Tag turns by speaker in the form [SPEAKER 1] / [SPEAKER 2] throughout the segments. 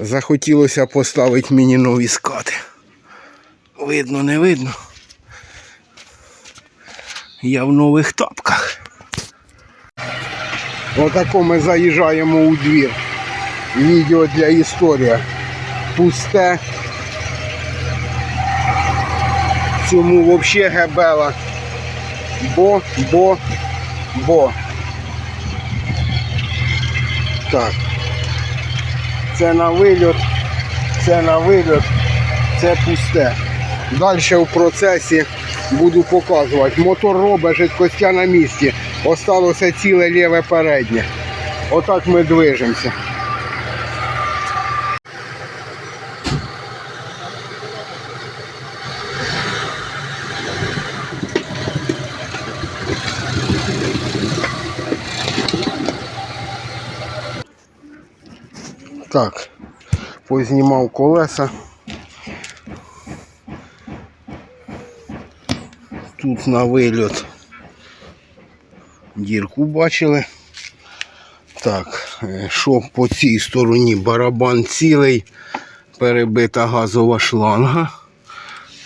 [SPEAKER 1] Захотілося поставити мені нові скати. Видно, не видно. Я в нових тапках. Отако ми заїжджаємо у двір. Відео для історії. Пусте. Цьому взагалі гебела. Бо, бо, бо. Так. Це на вильот, це на вильот, це пусте. Далі в процесі буду показувати. Мотор робить, жидкостя на місці. Осталося ціле ліве переднє. Отак ми движемося. Так, познімав колеса. Тут на вильот дірку бачили. Так, е, що по цій стороні барабан цілий, перебита газова шланга.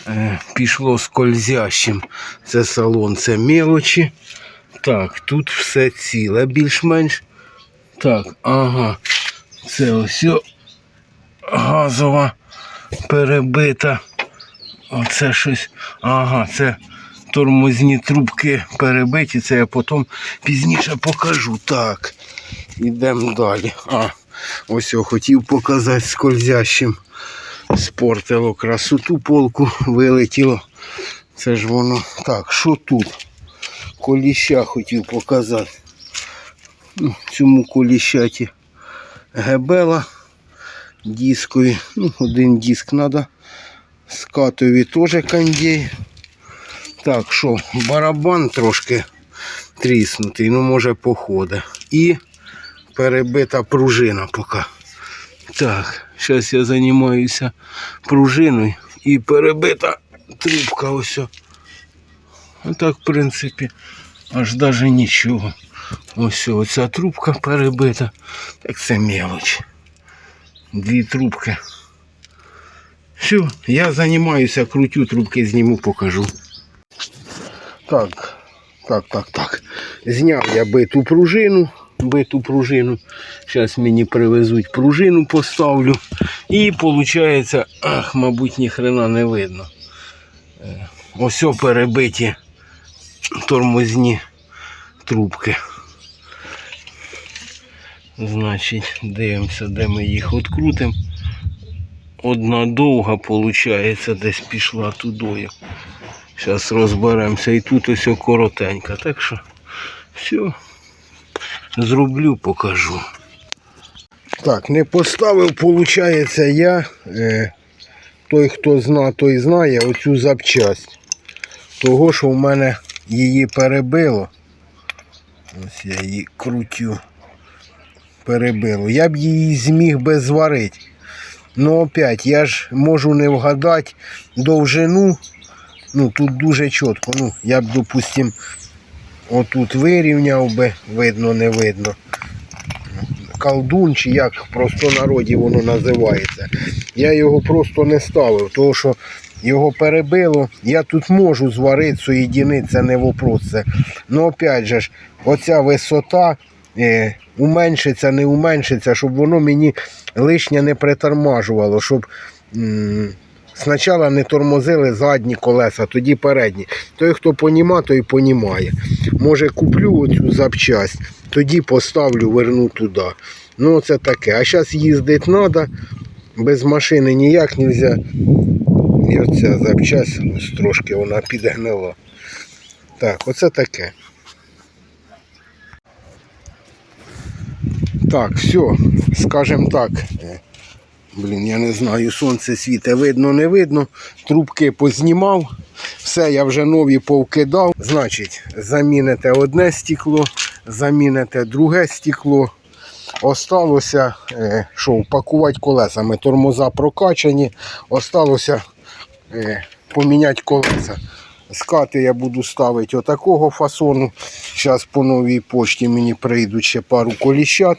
[SPEAKER 1] Е, Пішло скользящим. Це салон, це мелочі. Так, тут все ціле більш-менш. Так, ага. Це ось газова перебита. Оце щось. Ага, це тормозні трубки перебиті. Це я потім пізніше покажу. Так. Йдемо далі. А, ось я хотів показати скользящим. Спортило красоту полку, вилетіло. Це ж воно. Так, що тут? Коліща хотів показати. Ну, цьому коліщаті гебела дискові. Ну, один диск треба. Скатові теж кондей. Так, що, барабан трошки тріснутий, ну може походить. І перебита пружина поки. Так, зараз я займаюся пружиною і перебита трубка ось. Отак, в принципі, аж даже нічого. Ось оця трубка перебита. Так це мелоч. Дві трубки. Все, я займаюся, крутю трубки, зніму, покажу. Так, так, так, так. Зняв я биту пружину. Биту пружину. Зараз мені привезуть пружину, поставлю. І виходить, ах, мабуть, ніхрена не видно. Е, Ось перебиті тормозні трубки. Значить, дивимося, де ми їх відкрутимо. Одна довга, виходить, десь пішла тудою. Зараз розберемося. І тут ось коротенька. Так що все. Зроблю, покажу. Так, не поставив, виходить, я. Е, той, хто зна, той знає оцю запчасть. Того, що в мене її перебило. Ось я її крутю. Перебило. Я б її зміг би зварити. Ну опять, я ж можу не вгадати довжину. Ну тут дуже чітко. Ну, я б, допустим, отут вирівняв би, видно, не видно. Колдун чи як в простонароді воно називається. Я його просто не ставив, тому що його перебило. Я тут можу зварити, соєдинити, це не вопрос. Ну опять же оця висота уменшиться, не уменшиться, щоб воно мені лишнє не притормажувало, щоб спочатку не тормозили задні колеса, тоді передні. Той, хто поніма, той понімає. Може куплю оцю запчасть, тоді поставлю, верну туди. Ну це таке. А зараз їздити треба, без машини ніяк не можна. І оця запчасть ось трошки вона підгнила. Так, оце таке. Так, все, скажем так. Блін, я не знаю, сонце світе, видно, не видно. Трубки познімав. Все, я вже нові повкидав. Значить, заміните одне стекло, заміните друге стекло. Осталося, е, що, упакувати колесами. Тормоза прокачані. Осталося е, поміняти колеса. Скати я буду ставити отакого фасону. Зараз по новій пошті мені прийдуть ще пару коліщат.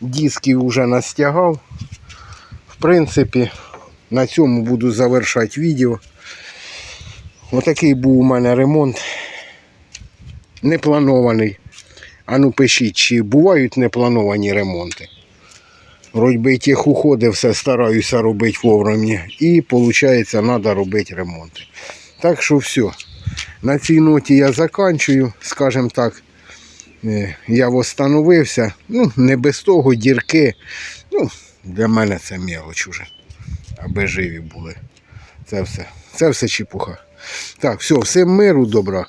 [SPEAKER 1] Дисків вже настягав. В принципі, на цьому буду завершати відео. Отакий був у мене ремонт. Непланований. А ну пишіть, чи бувають неплановані ремонти. Вроді тих уходи все стараюся робити вовремя. І виходить, треба робити ремонти. Так що все. На цій ноті я заканчую, скажімо так. Е, Я встановився. Ну, не без того, дірки. Ну, для мене це мелоч уже. Аби живі були. Це все. Це все чепуха. Так, все, всім миру, добра.